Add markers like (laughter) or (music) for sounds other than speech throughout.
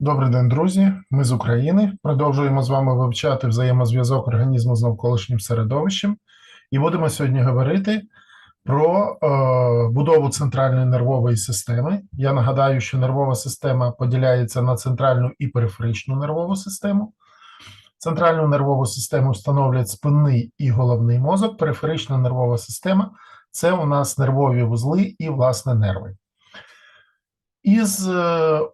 Добрий день, друзі. Ми з України. Продовжуємо з вами вивчати взаємозв'язок організму з навколишнім середовищем. І будемо сьогодні говорити про е, будову центральної нервової системи. Я нагадаю, що нервова система поділяється на центральну і периферичну нервову систему. Центральну нервову систему становлять спинний і головний мозок. Периферична нервова система це у нас нервові вузли і, власне, нерви. Із е,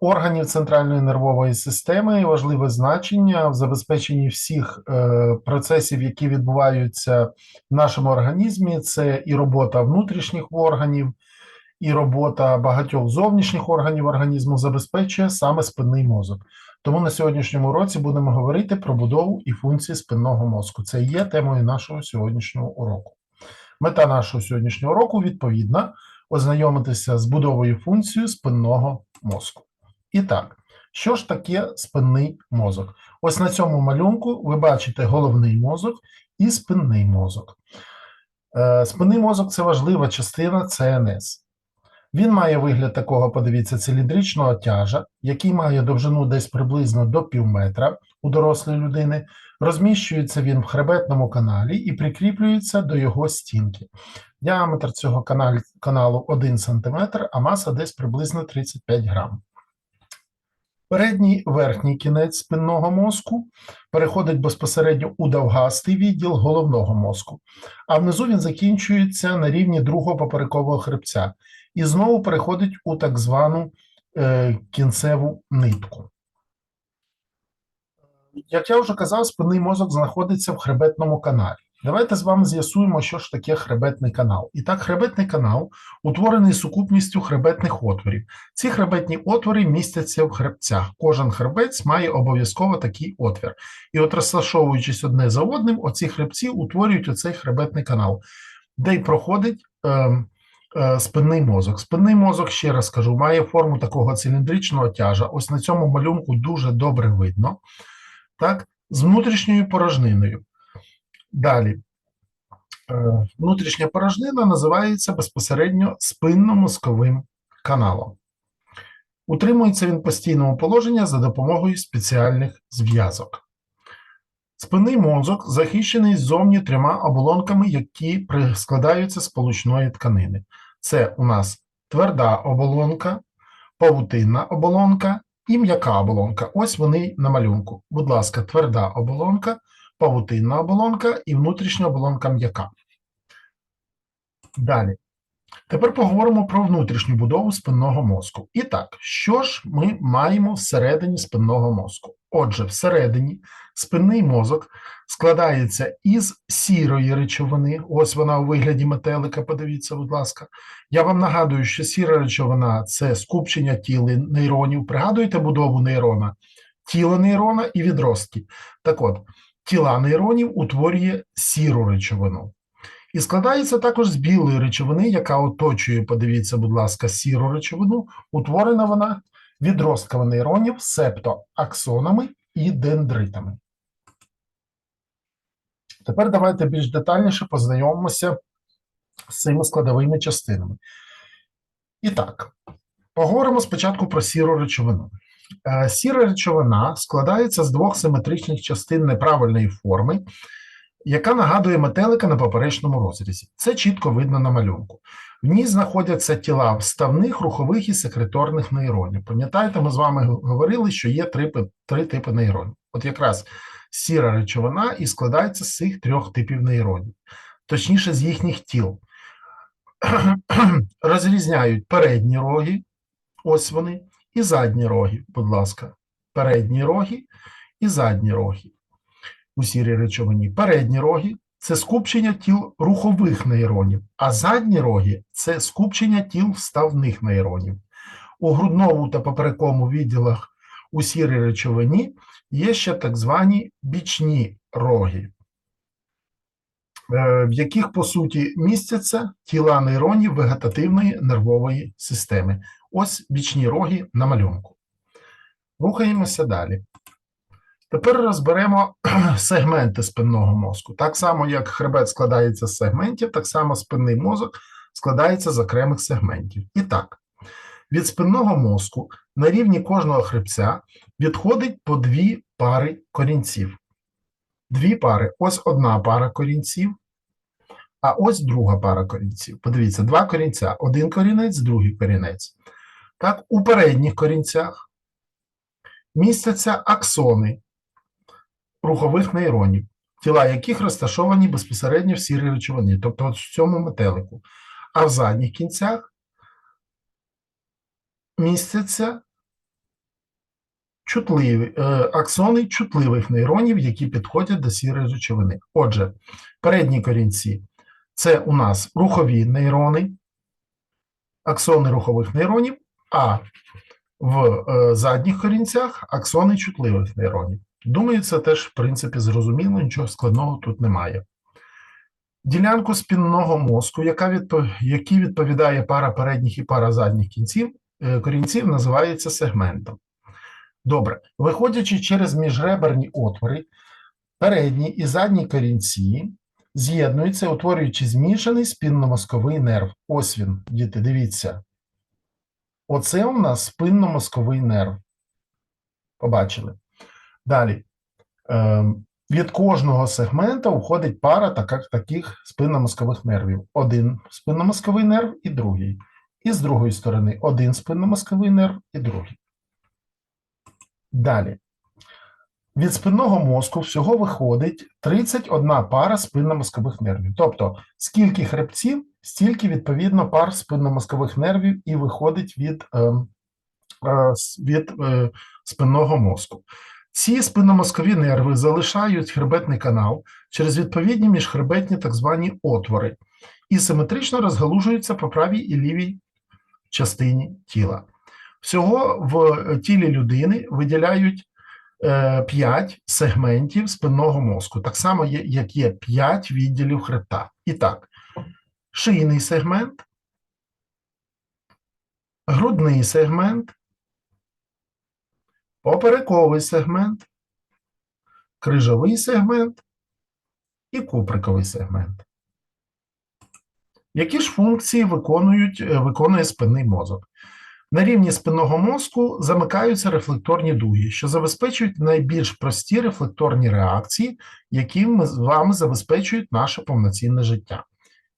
органів центральної нервової системи важливе значення в забезпеченні всіх е, процесів, які відбуваються в нашому організмі. Це і робота внутрішніх органів, і робота багатьох зовнішніх органів організму забезпечує саме спинний мозок. Тому на сьогоднішньому уроці будемо говорити про будову і функції спинного мозку. Це є темою нашого сьогоднішнього уроку. Мета нашого сьогоднішнього уроку відповідна ознайомитися з будовою функцією спинного мозку. І так, що ж таке спинний мозок? Ось на цьому малюнку ви бачите головний мозок і спинний мозок. Е, Спинний мозок це важлива частина ЦНС. Він має вигляд такого, подивіться, циліндричного тяжа, який має довжину десь приблизно до пів метра у дорослої людини. Розміщується він в хребетному каналі і прикріплюється до його стінки. Діаметр цього каналу, каналу 1 см, а маса десь приблизно 35 грам. Передній верхній кінець спинного мозку переходить безпосередньо у довгастий відділ головного мозку, а внизу він закінчується на рівні другого поперекового хребця і знову переходить у так звану е, кінцеву нитку. Як я вже казав, спинний мозок знаходиться в хребетному каналі. Давайте з вами з'ясуємо, що ж таке хребетний канал. І так, хребетний канал утворений сукупністю хребетних отворів. Ці хребетні отвори містяться в хребцях. Кожен хребець має обов'язково такий отвір. І от розташовуючись одне за одним, оці хребці утворюють оцей хребетний канал, де й проходить е, спинний мозок. Спинний мозок, ще раз кажу, має форму такого циліндричного тяжа. Ось на цьому малюнку дуже добре видно. Так, з внутрішньою порожниною. Далі. Е, Внутрішня порожнина називається безпосередньо спинномозковим каналом. Утримується він в постійному положенні за допомогою спеціальних зв'язок. Спинний мозок захищений ззовні трьома оболонками, які складаються з получної тканини. Це у нас тверда оболонка, павутинна оболонка і м'яка оболонка. Ось вони на малюнку. Будь ласка, тверда оболонка, павутинна оболонка і внутрішня оболонка м'яка. Далі. Тепер поговоримо про внутрішню будову спинного мозку. І так, що ж ми маємо всередині спинного мозку? Отже, всередині спинний мозок складається із сірої речовини. Ось вона у вигляді метелика, подивіться, будь ласка. Я вам нагадую, що сіра речовина це скупчення тіли нейронів. Пригадуєте будову нейрона? Тіло нейрона і відростки. Так от, тіла нейронів утворює сіру речовину. І складається також з білої речовини, яка оточує, подивіться, будь ласка, сіру речовину. Утворена вона відростками нейронів, септо аксонами і дендритами. Тепер давайте більш детальніше познайомимося з цими складовими частинами. І так, поговоримо спочатку про сіру речовину. Е, Сіра речовина складається з двох симетричних частин неправильної форми, яка нагадує метелика на поперечному розрізі. Це чітко видно на малюнку. В ній знаходяться тіла вставних, рухових і секреторних нейронів. Пам'ятаєте, ми з вами говорили, що є три, три типи нейронів. От якраз сіра речовина і складається з цих трьох типів нейронів, точніше, з їхніх тіл. (clears throat) Розрізняють передні роги, ось вони, і задні роги, будь ласка, передні роги і задні роги у сірій речовині. Передні роги це скупчення тіл рухових нейронів, а задні роги це скупчення тіл вставних нейронів. У грудному та поперековому відділах у сірій речовині є ще так звані бічні роги, е, в яких, по суті, містяться тіла нейронів вегетативної нервової системи. Ось бічні роги на малюнку. Рухаємося далі. Тепер розберемо (clears throat) сегменти спинного мозку. Так само, як хребет складається з сегментів, так само спинний мозок складається з окремих сегментів. І так, від спинного мозку на рівні кожного хребця відходить по дві пари корінців. Дві пари. Ось одна пара корінців, а ось друга пара корінців. Подивіться, два корінця. Один корінець, другий корінець. Так, у передніх корінцях містяться аксони рухових нейронів, тіла яких розташовані безпосередньо в сірій речовині, тобто от в цьому метелику. А в задніх кінцях містяться чутливі, е, аксони чутливих нейронів, які підходять до сірої речовини. Отже, передні корінці це у нас рухові нейрони, аксони рухових нейронів, а в е, задніх корінцях аксони чутливих нейронів. Думаю, це теж, в принципі, зрозуміло, нічого складного тут немає. Ділянку спінного мозку, яка відпов... якій відповідає пара передніх і пара задніх кінців, е, корінців, називається сегментом. Добре, виходячи через міжреберні отвори, передні і задні корінці з'єднуються, утворюючи змішаний спінномозковий нерв. Ось він, діти, дивіться. Оце у нас спинномозковий нерв. Побачили. Далі. Ем, від кожного сегмента уходить пара така, таких спинномозкових нервів. Один спинномозковий нерв і другий. І з другої сторони один спинномозковий нерв і другий. Далі. Від спинного мозку всього виходить 31 пара спинномозкових нервів. Тобто, скільки хребців, стільки, відповідно, пар спинномозкових нервів і виходить від, е, е, від е, спинного мозку. Ці спинномозкові нерви залишають хребетний канал через відповідні міжхребетні так звані отвори і симетрично розгалужуються по правій і лівій частині тіла. Всього в тілі людини виділяють 5 сегментів спинного мозку, так само, як є 5 відділів хребта. І так, шийний сегмент, грудний сегмент, поперековий сегмент, крижовий сегмент і куприковий сегмент. Які ж функції виконують, е, виконує спинний мозок? На рівні спинного мозку замикаються рефлекторні дуги, що забезпечують найбільш прості рефлекторні реакції, які ми з вами забезпечують наше повноцінне життя.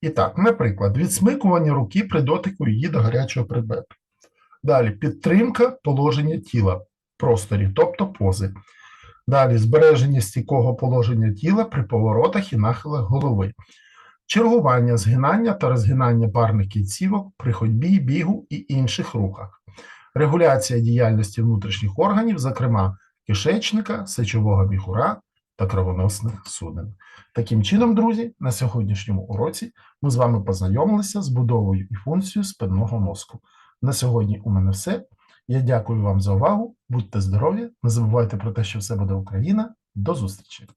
І так, наприклад, відсмикування руки при дотику її до гарячого предмету. Далі підтримка положення тіла просторі, тобто пози. Далі збереження стійкого положення тіла при поворотах і нахилах голови. Чергування, згинання та розгинання парних кінцівок при ходьбі, бігу і інших рухах. Регуляція діяльності внутрішніх органів, зокрема кишечника, сечового міхура та кровоносних судин. Таким чином, друзі, на сьогоднішньому уроці ми з вами познайомилися з будовою і функцією спинного мозку. На сьогодні у мене все. Я дякую вам за увагу. Будьте здорові, не забувайте про те, що все буде Україна. До зустрічі!